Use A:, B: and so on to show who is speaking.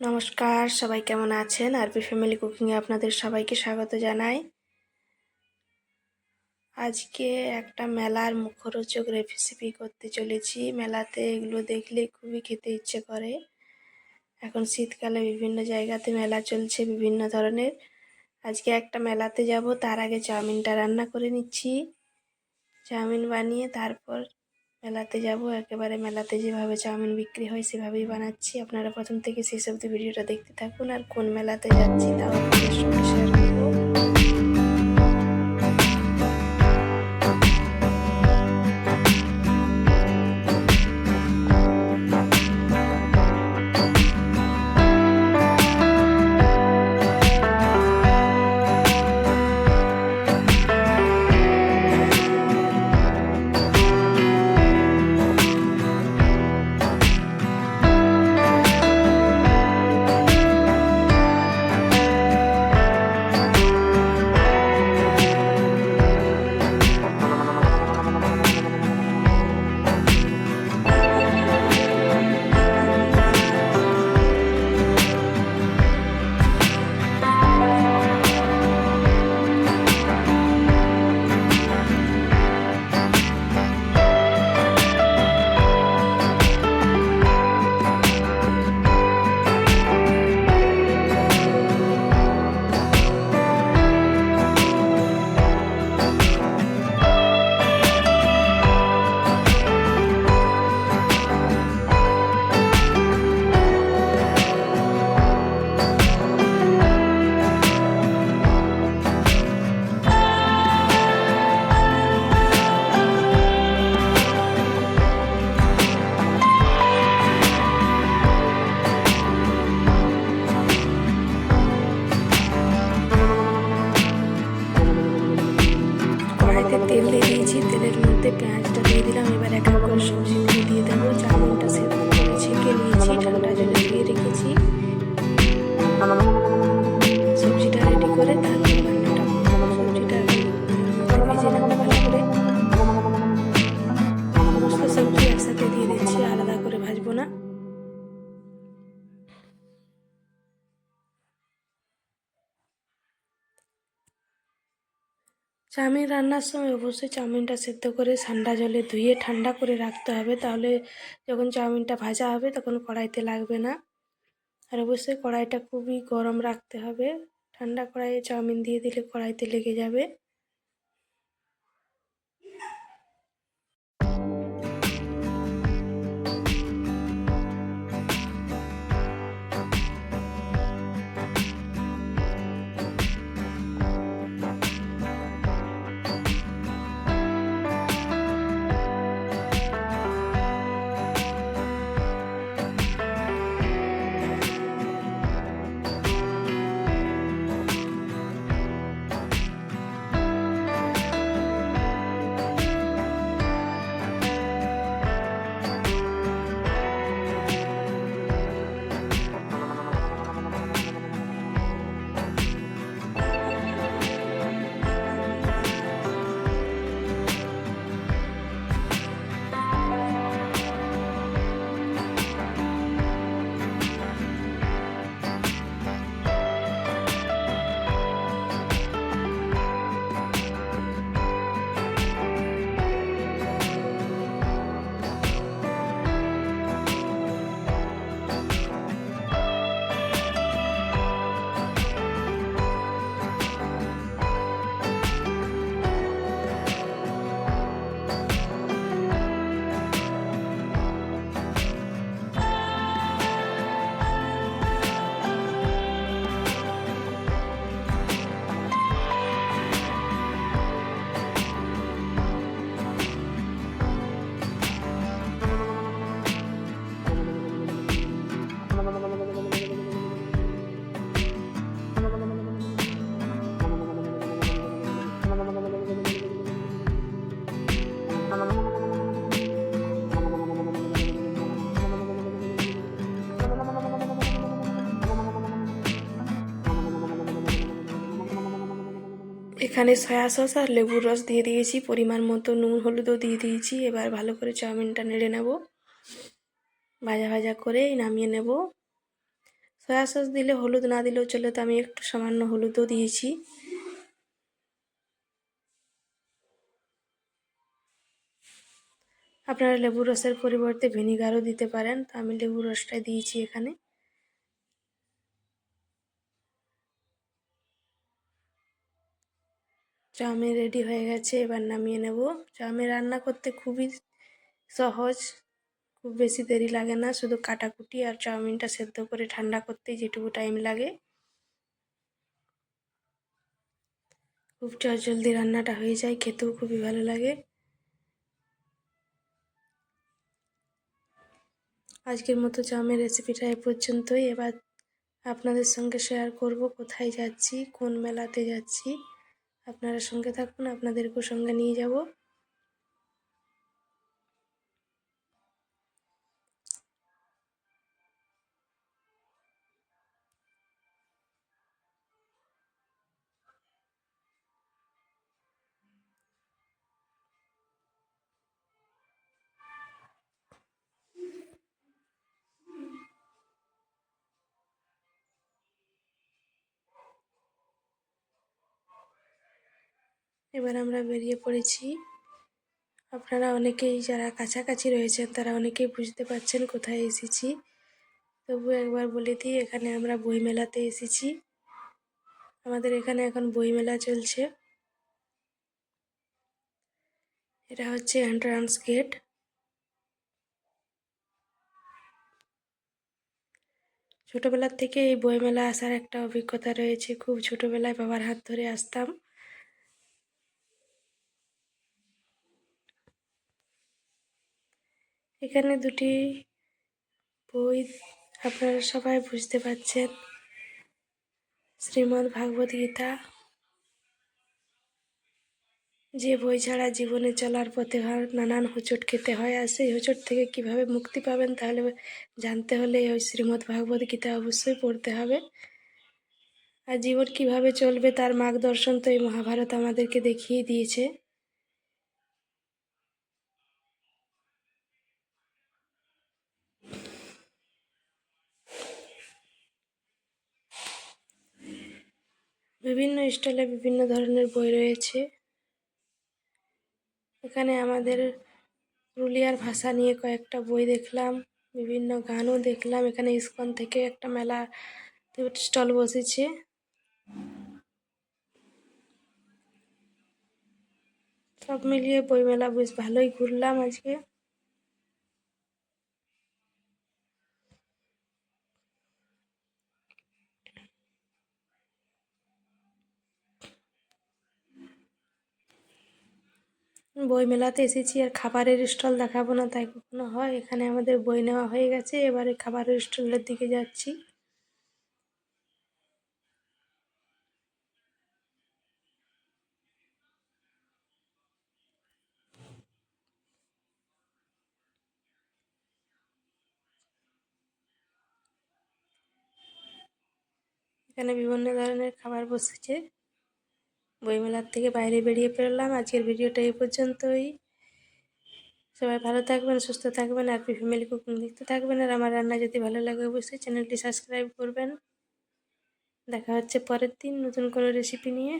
A: নমস্কার, সবাই কেমন আছেন? আরবি ফ্যামিলি কুকিংয়ে আপনাদের সবাইকে স্বাগত জানাই। আজকে একটা মেলার মুখরোচক রেসিপি করতে চলেছি। মেলাতে এগুলো দেখলে খুবই খেতে ইচ্ছে করে। এখন শীতকালে বিভিন্ন জায়গাতে মেলা চলছে, বিভিন্ন ধরনের। আজকে একটা মেলাতে যাব, তার আগে চাউমিনটা রান্না করে নিচ্ছি। চাউমিন বানিয়ে তারপর মেলাতে যাব, একেবারে মেলাতে যেভাবে চাউমিন বিক্রি হয় সেভাবেই বানাচ্ছি। আপনারা প্রথম থেকে শেষ অব্দি ভিডিওটা দেখতে থাকুন, আর কোন মেলাতে যাচ্ছি তাও চাউমিন রান্নার সময় অবশ্যই চাউমিনটা সেদ্ধ করে ঠান্ডা জলে ধুয়ে ঠান্ডা করে রাখতে হবে। তাহলে যখন চাউমিনটা ভাজা হবে তখন কড়াইতে লাগবে না। আর অবশ্যই কড়াইটা খুবই গরম রাখতে হবে। ঠান্ডা কড়াইয়ে চাউমিন দিয়ে দিলে কড়াইতে লেগে যাবে। এখানে সয়া সস আর লেবুর রস দিয়ে দিয়েছি। পরিমাণ মতো নুন, হলুদও দিয়ে দিয়েছি। এবার ভালো করে চাউমিনটা নেড়ে নেব। ভাজা ভাজা করে নামিয়ে নেব। সয়া সস দিলে হলুদ না দিলেও চলে, তো আমি একটু সামান্য হলুদও দিয়েছি। আপনারা লেবু রসের পরিবর্তে ভিনিগারও দিতে পারেন। তো আমি লেবু রসটাই দিয়েছি এখানে। চাউমিন রেডি হয়ে গেছে, এবার নামিয়ে নেব। চাউমিন রান্না করতে খুবই সহজ, খুব বেশি দেরি লাগে না, শুধু কাটাকুটি আর চাউমিনটা সেদ্ধ করে ঠান্ডা করতেই যেটুকু টাইম লাগে। খুব জলদি রান্নাটা হয়ে যায়, খেতেও খুবই ভালো লাগে। আজকের মতো চাউমিন রেসিপিটা এ পর্যন্তই। এবার আপনাদের সঙ্গে শেয়ার করব কোথায় যাচ্ছি, কোন মেলাতে যাচ্ছি। আপনারা সঙ্গে থাকুন আপনাদেরকেও সঙ্গে নিয়ে যাব। এবার আমরা বেরিয়ে পড়েছি। আপনারা অনেকেই যারা কাছাকাছি রয়েছেন, তারা অনেকেই বুঝতে পারছেন কোথায় এসেছি। তবু একবার বলে দিই, এখানে আমরা বইমেলাতে এসেছি। আমাদের এখানে এখন বইমেলা চলছে। এটা হচ্ছে এন্ট্রান্স গেট ছোটোবেলার থেকে এই বইমেলা আসার একটা অভিজ্ঞতা রয়েছে। খুব ছোটোবেলায় বাবার হাত ধরে আসতাম। এখানে দুটি বই আপনারা সবাই বুঝতে পারছেন। শ্রীমদ্ ভাগবত গীতা। যে বই ছাড়া জীবনে চলার পথে নানান হোঁচট খেতে হয় আর সেই হোঁচট থেকে কীভাবে মুক্তি পাবেন তাহলে জানতে হলে ওই শ্রীমদ্ ভাগবত গীতা অবশ্যই পড়তে হবে। আর জীবন কীভাবে চলবে তার মার্গদর্শন তো এই মহাভারত আমাদেরকে দেখিয়ে দিয়েছে। বিভিন্ন স্টাইলে বিভিন্ন ধরনের বই রয়েছে। এখানে আমাদের পুরুলিয়ার ভাষা নিয়ে কয়েকটা বই দেখলাম, বিভিন্ন গানও দেখলাম। এখানে ইস্কন থেকে একটা মেলা স্টল বসেছে। সব মিলিয়ে বইমেলা বেশ ভালোই ঘুরলাম আজকে। বই মেলাতে এসেছি আর খাবারের স্টল দেখাবো না, তাই কখনো হয়? এখানে আমাদের বই নেওয়া হয়ে গেছে, এবারে খাবারের স্টলের দিকে যাচ্ছি। এখানে বিভিন্ন ধরনের খাবার বসেছে। বইমেলার থেকে বাইরে বেরিয়ে পড়লাম। আজকের ভিডিওটা এই পর্যন্তই। সবাই ভালো থাকবেন, সুস্থ থাকবেন আর ফ্যামিলি কুকিং দেখতে থাকবেন। আর আমার রান্না যদি ভালো লাগে অবশ্যই চ্যানেলটি সাবস্ক্রাইব করবেন। দেখা হচ্ছে পরের দিন নতুন কোনো রেসিপি নিয়ে।